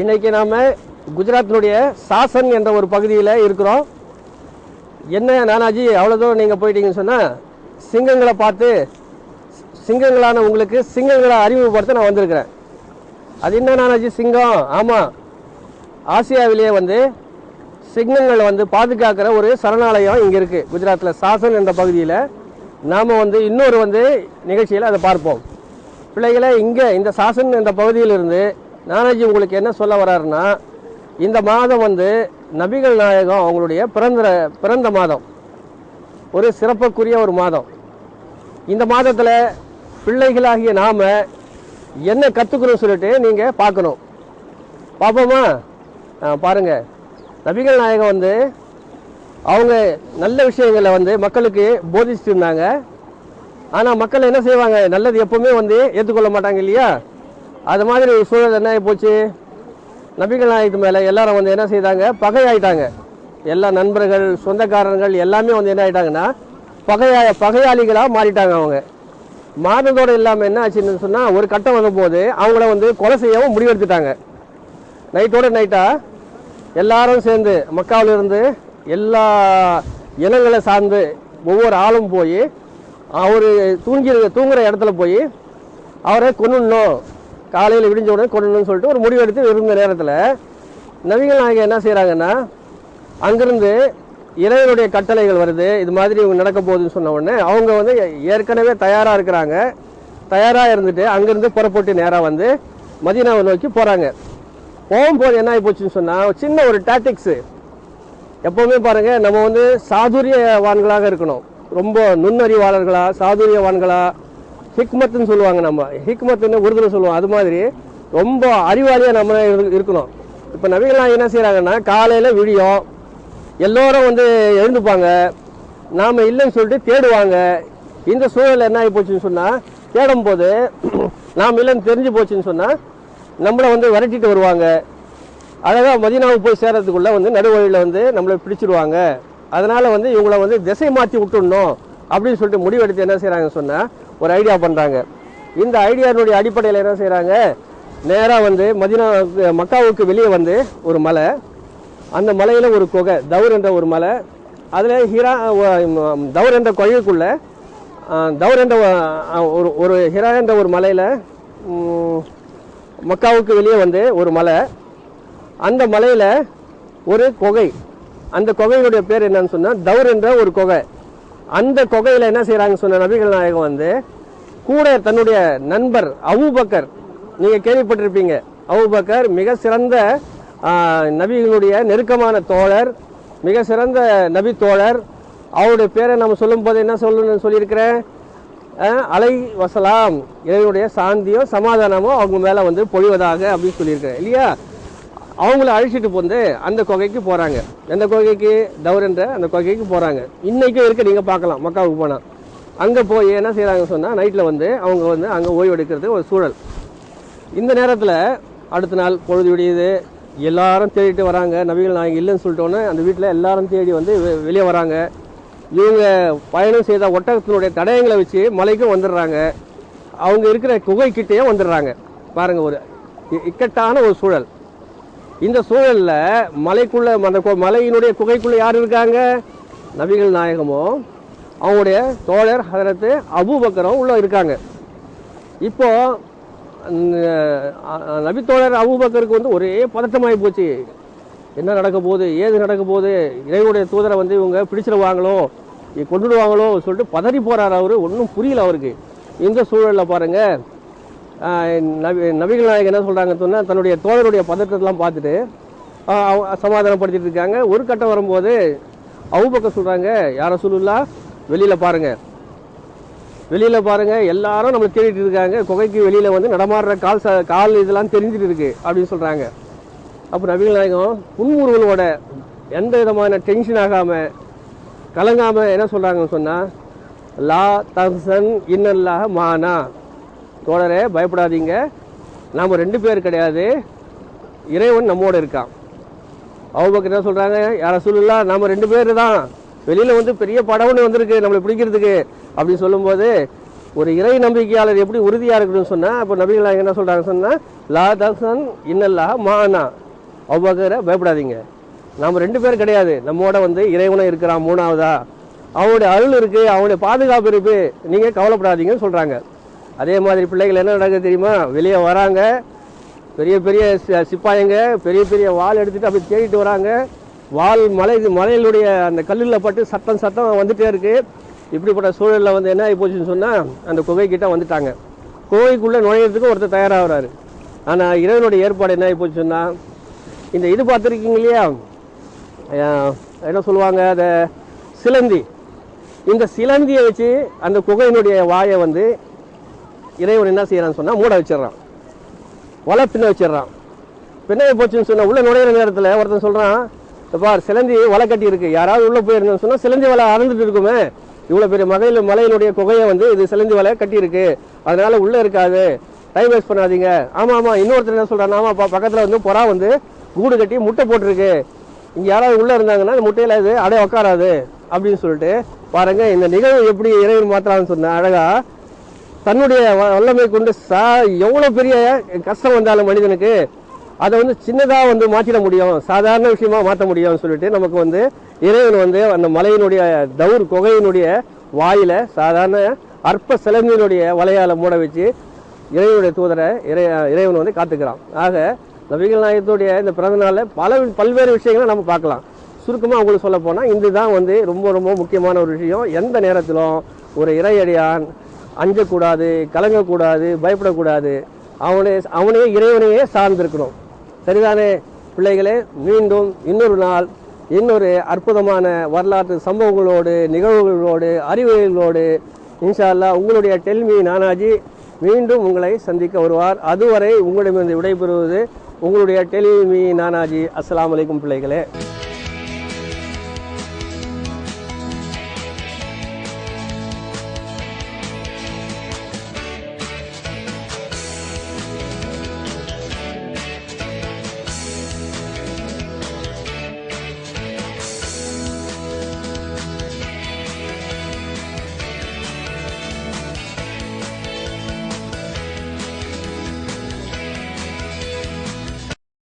இன்றைக்கி நாம் குஜராத்தினுடைய சாசன் என்ற ஒரு பகுதியில் இருக்கிறோம். என்ன நானாஜி அவ்வளோ தூரம் நீங்கள் போயிட்டீங்கன்னு சொன்னால் சிங்கங்களை பார்த்து சிங்கங்களான உங்களுக்கு சிங்கங்களை அறிமுகப்படுத்த நான் வந்திருக்கிறேன். அது என்ன நானாஜி சிங்கம்? ஆமாம் ஆசியாவிலேயே வந்து சிங்கங்களை வந்து பாதுகாக்கிற ஒரு சரணாலயம் இங்கே இருக்குது குஜராத்தில் சாசன் என்ற பகுதியில். நாம் வந்து இன்னொரு வந்து நிகழ்ச்சியில் அதை பார்ப்போம். பிள்ளைகளை இங்கே இந்த சாசன் என்ற பகுதியிலிருந்து நானாஜி உங்களுக்கு என்ன சொல்ல வர்றாருன்னா இந்த மாதம் வந்து நபிகள் நாயகம் அவங்களுடைய பிறந்த பிறந்த மாதம். ஒரு சிறப்புக்குரிய ஒரு மாதம். இந்த மாதத்தில் பிள்ளைகளாகிய நாம் என்ன கற்றுக்கணும் சொல்லிட்டு நீங்கள் பார்க்கணும். பார்ப்போமா? ஆ, பாருங்க. நபிகள் நாயகம் வந்து அவங்க நல்ல விஷயங்களை வந்து மக்களுக்கு போதிச்சுட்டு இருந்தாங்க. ஆனால் மக்கள் என்ன செய்வாங்க? நல்லது எப்பவுமே வந்து ஏற்றுக்கொள்ள மாட்டாங்க இல்லையா? அது மாதிரி ஒரு சூழல் என்ன ஆகி போச்சு? நபிகள் நாயகத்து மேலே எல்லாரும் வந்து என்ன செய்தாங்க? பகையாயிட்டாங்க. எல்லா நண்பர்கள் சொந்தக்காரர்கள் எல்லாமே வந்து என்ன ஆயிட்டாங்கன்னா பகையா பகையாளிகளாக மாறிட்டாங்க அவங்க. மாதத்தோடு இல்லாமல் என்ன ஆச்சுன்னு சொன்னால் ஒரு கட்டம் வந்தபோது அவங்கள வந்து கொலை செய்யவும் முடிவெடுத்துட்டாங்க. நைட்டோட நைட்டாக எல்லாரும் சேர்ந்து மக்காவிலிருந்து எல்லா இனங்களை சார்ந்து ஒவ்வொரு ஆளும் போய் அவர் தூங்கி தூங்குகிற இடத்துல போய் அவரை கொன்னுடணும். காலையில் விடிஞ்ச உடனே கொல்லணும்னு சொல்லிட்டு ஒரு முடிவெடுத்து இருந்த நேரத்தில் நபிகள் நாயகம் என்ன செய்கிறாங்கன்னா அங்கிருந்து இறைவனுடைய கட்டளைகள் வருது இது மாதிரி இவங்க நடக்க போகுதுன்னு சொன்ன உடனே அவங்க வந்து ஏற்கனவே தயாராக இருக்கிறாங்க. தயாராக இருந்துட்டு அங்கேருந்து புறப்பட்டு நேராக வந்து மதினாவை நோக்கி போகிறாங்க போகும்போது என்ன ஆகி போச்சுன்னு சொன்னால் சின்ன ஒரு டாக்டிக்ஸு எப்போவுமே பாருங்கள் நம்ம வந்து சாதுரியவான்களாக இருக்கணும். ரொம்ப நுண்ணறிவாளர்களாக சாதுரியவான்களாக ஹிக்மத்துன்னு சொல்லுவாங்க நம்ம. ஹிக்மத்துன்னு உருதுல சொல்லுவோம். அது மாதிரி ரொம்ப அறிவாளியாக நம்ம இரு- இருக்கணும். இப்போ நபிகள்லாம் என்ன செய்கிறாங்கன்னா காலையில் விழியும் எல்லோரும் வந்து எழுந்துப்பாங்க. நாம் இல்லைன்னு சொல்லிட்டு தேடுவாங்க. இந்த சூழல் என்ன ஆகி போச்சுன்னு சொன்னால் தேடும் போது நாம் இல்லைன்னு தெரிஞ்சு போச்சுன்னு சொன்னால் நம்மளை வந்து விரட்டிட்டு வருவாங்க. அழகாக மதினாவுக்கு போய் சேர்கிறதுக்குள்ளே வந்து நடுவழியில் வந்து நம்மளை பிடிச்சிருவாங்க. அதனால் வந்து இவங்கள வந்து திசை மாற்றி விட்டுடணும் அப்படின்னு சொல்லிட்டு முடிவெடுத்து என்ன செய்கிறாங்கன்னு சொன்னால் ஒரு ஐடியா பண்ணுறாங்க இந்த ஐடியாவினுடைய அடிப்படையில் என்ன செய்கிறாங்க நேராக வந்து மதினா மக்காவுக்கு வெளியே வந்து ஒரு மலை. அந்த மலையில் ஒரு குகை தவுர் என்ற ஒரு மலை. அதில் ஹிரா தவுர் என்ற குகைக்குள்ளே தவுர் என்ற ஒரு ஒரு ஹிரா என்ற ஒரு மலையில் மக்காவுக்கு வெளியே வந்து ஒரு மலை. அந்த மலையில் ஒரு குகை. அந்த குகையினுடைய பேர் என்னன்னு சொன்னால் தவுர் என்ற ஒரு குகை. அந்த குகையில் என்ன செய்கிறாங்க சொன்ன நபிகள் நாயகம் வந்து கூட தன்னுடைய நண்பர் அவுபக்கர் நீங்கள் கேள்விப்பட்டிருப்பீங்க. அவுபக்கர் மிக சிறந்த நபிகளுடைய நெருக்கமான தோழர் மிக சிறந்த நபி தோழர். அவருடைய பேரை நம்ம சொல்லும்போது என்ன சொல்லணும்னு சொல்லியிருக்கிறேன் அலை வசலாம். இறைவனுடைய சாந்தியோ சமாதானமோ அவங்க மேலே வந்து பொழிவதாக அப்படின்னு சொல்லியிருக்கிறேன் இல்லையா? அவங்கள அழைச்சிட்டு வந்து அந்த குகைக்கு போகிறாங்க எந்த குகைக்கு? தௌரன்ற அந்த குகைக்கு போகிறாங்க இன்றைக்கும் இருக்க நீங்கள் பார்க்கலாம். மக்காவுக்கு போனால் அங்கே போய் என்ன செய்கிறாங்கன்னு சொன்னால் நைட்டில் வந்து அவங்க வந்து அங்கே ஓய்வு எடுக்கிறது ஒரு சூழல். இந்த நேரத்தில் அடுத்த நாள் பொழுது விடியுது. எல்லாரும் தேடிட்டு வராங்க. நபிகள் நாயகம் இல்லைன்னு சொல்லிட்டோன்னே அந்த வீட்டில் எல்லாரும் தேடி வந்து வெளியே வராங்க. இவங்க பயணம் செய்த ஒட்டகத்தினுடைய தடயங்களை வச்சு மலைக்கும் வந்துடுறாங்க. அவங்க இருக்கிற குகைக்கிட்டேயே வந்துடுறாங்க. பாருங்கள் ஒரு இக்கட்டான ஒரு சூழல். இந்த சூழலில் மலைக்குள்ள அந்த மலையினுடைய குகைக்குள்ளே யார் இருக்காங்க? நபிகள் நாயகமும் அவங்களுடைய தோழர் ஹதரத்து அபூபக்கரும் உள்ளே இருக்காங்க. இப்போ அந்த, அஹ், நபித்தோழர் அபூபக்கருக்கு வந்து ஒரே பதட்டமாகி போச்சு. என்ன நடக்க போகுது? ஏது நடக்க போகுது? இறைவனுடைய தூதரை வந்து இவங்க பிடிச்சிருவாங்களோ? கொண்டுடுவாங்களோ சொல்லிட்டு பதறி போகிறார் அவர். ஒன்றும் புரியல அவருக்கு. இந்த சூழலில் பாருங்கள் நபி நபிகள் நாயகம் என்ன சொல்கிறாங்கன்னு சொன்னால் தன்னுடைய தோழருடைய பதற்றத்தெல்லாம் பார்த்துட்டு சமாதானப்படுத்திட்டு இருக்காங்க. ஒரு கட்டம் வரும்போது அவுபக்கம் சொல்கிறாங்க யார சொல்லுல்லா வெளியில் பாருங்கள் வெளியில் பாருங்கள் எல்லாரும் நம்மளை தேடிட்டு இருக்காங்க. குகைக்கு வெளியில் வந்து நடமாடுற கால் ச- கால் இதெல்லாம் தெரிஞ்சிட்டு இருக்கு அப்படின்னு சொல்கிறாங்க அப்போ நபிகள் நாயகம் புன்முறுவலோட எந்த விதமான டென்ஷன் ஆகாமல் கலங்காமல் என்ன சொல்கிறாங்கன்னு சொன்னால் லா தசன் இன்னல்லாக மானா. தோழரே பயப்படாதீங்க. நாம் ரெண்டு பேர் கிடையாது. இறைவன் நம்மோட இருக்கான். அவங்க என்ன சொல்கிறாங்க யாரை சொல்லலாம் நாம் ரெண்டு பேர் தான். வெளியில் வந்து பெரிய படம்னு வந்திருக்கு நம்மளை பிடிக்கிறதுக்கு. அப்படின்னு சொல்லும்போது ஒரு இறை நம்பிக்கையாளர் எப்படி உறுதியாக இருக்கணும்னு சொன்னால் இப்போ நபிகள் என்ன சொல்கிறாங்க சொன்னால் லா தசன் இன்னல்லா மானா. அவ்வகர பயப்படாதீங்க. நாம் ரெண்டு பேர் கிடையாது. நம்மோட வந்து இறைவனை இருக்கிறான் மூணாவதா. அவனுடைய அருள் இருக்குது அவனுடைய பாதுகாப்பு இருக்கு. நீங்கள் கவலைப்படாதீங்கன்னு சொல்கிறாங்க அதே மாதிரி பிள்ளைகள் என்ன நடக்குது தெரியுமா? வெளியே வராங்க. பெரிய பெரிய சிப்பாயங்க பெரிய பெரிய வால் எடுத்துகிட்டு அப்படி தேடிட்டு வராங்க. வால் மலை மலையிலுடைய அந்த கல்லில் பட்டு சத்தம் சத்தம் வந்துகிட்டே இருக்குது இப்படிப்பட்ட சூழலில் வந்து என்ன ஆகி போச்சுன்னு சொன்னால் அந்த குகைக்கிட்ட வந்துட்டாங்க. குகைக்குள்ளே நுழையிறதுக்கு ஒருத்தர் தயாராகிறாரு. ஆனால் இறைவனுடைய ஏற்பாடு என்ன ஆகி போச்சுன்னா சொன்னால் இந்த இது பார்த்துருக்கீங்க இல்லையா? என்ன சொல்லுவாங்க அதை சிலந்தி. இந்த சிலந்தியை வச்சு அந்த குகையினுடைய வாயை வந்து இறைவன் என்ன செய்யறான்னு சொன்னால் மூட வச்சிடுறான். வலை பின்ன வச்சிடுறான். பின்ன போச்சுன்னு சொன்னா உள்ள நுழையிற நேரத்தில் ஒருத்தன் சொல்றான் "இந்த சிலந்தி வலை கட்டி இருக்கு யாராவது உள்ள போயிருந்தோம்னு சொன்னா சிலந்தி வலை அறந்துட்டு இருக்குமே. இவ்வளவு பெரிய மலையில மலையினுடைய குகையை வந்து இது சிலந்தி வலை கட்டி இருக்கு அதனால உள்ள இருக்காது. டைம் வேஸ்ட் பண்ணாதீங்க. ஆமா ஆமா. இன்னொருத்தர் என்ன சொல்றான் ஆமா பா- பக்கத்துல வந்து புறா வந்து கூடு கட்டி முட்டை போட்டிருக்கு. இங்க யாராவது உள்ள இருந்தாங்கன்னா அந்த முட்டையில இது அடைய உட்காராது அப்படின்னு சொல்லிட்டு பாருங்க இந்த நிகழ்வு எப்படி இறைவன் மாத்திரான்னு சொன்ன அழகா தன்னுடைய வ- வல்லமை கொண்டு சா எவ்வளோ பெரிய கஷ்டம் வந்தாலும் மனிதனுக்கு அதை வந்து சின்னதாக வந்து மாற்றிட முடியும். சாதாரண விஷயமா மாற்ற முடியும்னு சொல்லிட்டு நமக்கு வந்து இறைவன் வந்து அந்த மலையினுடைய தவுர் குகையினுடைய வாயில் சாதாரண அற்ப சிலந்தினுடைய வலையால் மூட வச்சு இறைவனுடைய தூதரை இறை இறைவன் வந்து காத்துக்கிறான். ஆக நபிகள் நாயகத்துடைய இந்த பிறந்த நாளில் பல பல்வேறு விஷயங்களை நம்ம பார்க்கலாம். சுருக்கமாக அவங்களுக்கு சொல்ல போனால் இதுதான் வந்து ரொம்ப ரொம்ப முக்கியமான ஒரு விஷயம். எந்த நேரத்திலும் ஒரு இறையடியான் அஞ்சக்கூடாது கலங்கக்கூடாது பயப்படக்கூடாது. அவனே அவனையே இறைவனையே சார்ந்திருக்கணும். சரிதானே? பிள்ளைகளே மீண்டும் இன்னொரு நாள் இன்னொரு அற்புதமான வரலாற்று சம்பவங்களோடு நிகழ்வுகளோடு அறிவுகளோடு இன்ஷால்லா உங்களுடைய டெல்மி நானாஜி மீண்டும் உங்களை சந்திக்க வருவார். அதுவரை உங்களிடமிருந்து விடைபெறுவது உங்களுடைய டெல்மி நானாஜி. அஸ்லாம் வலைக்கும் பிள்ளைகளே.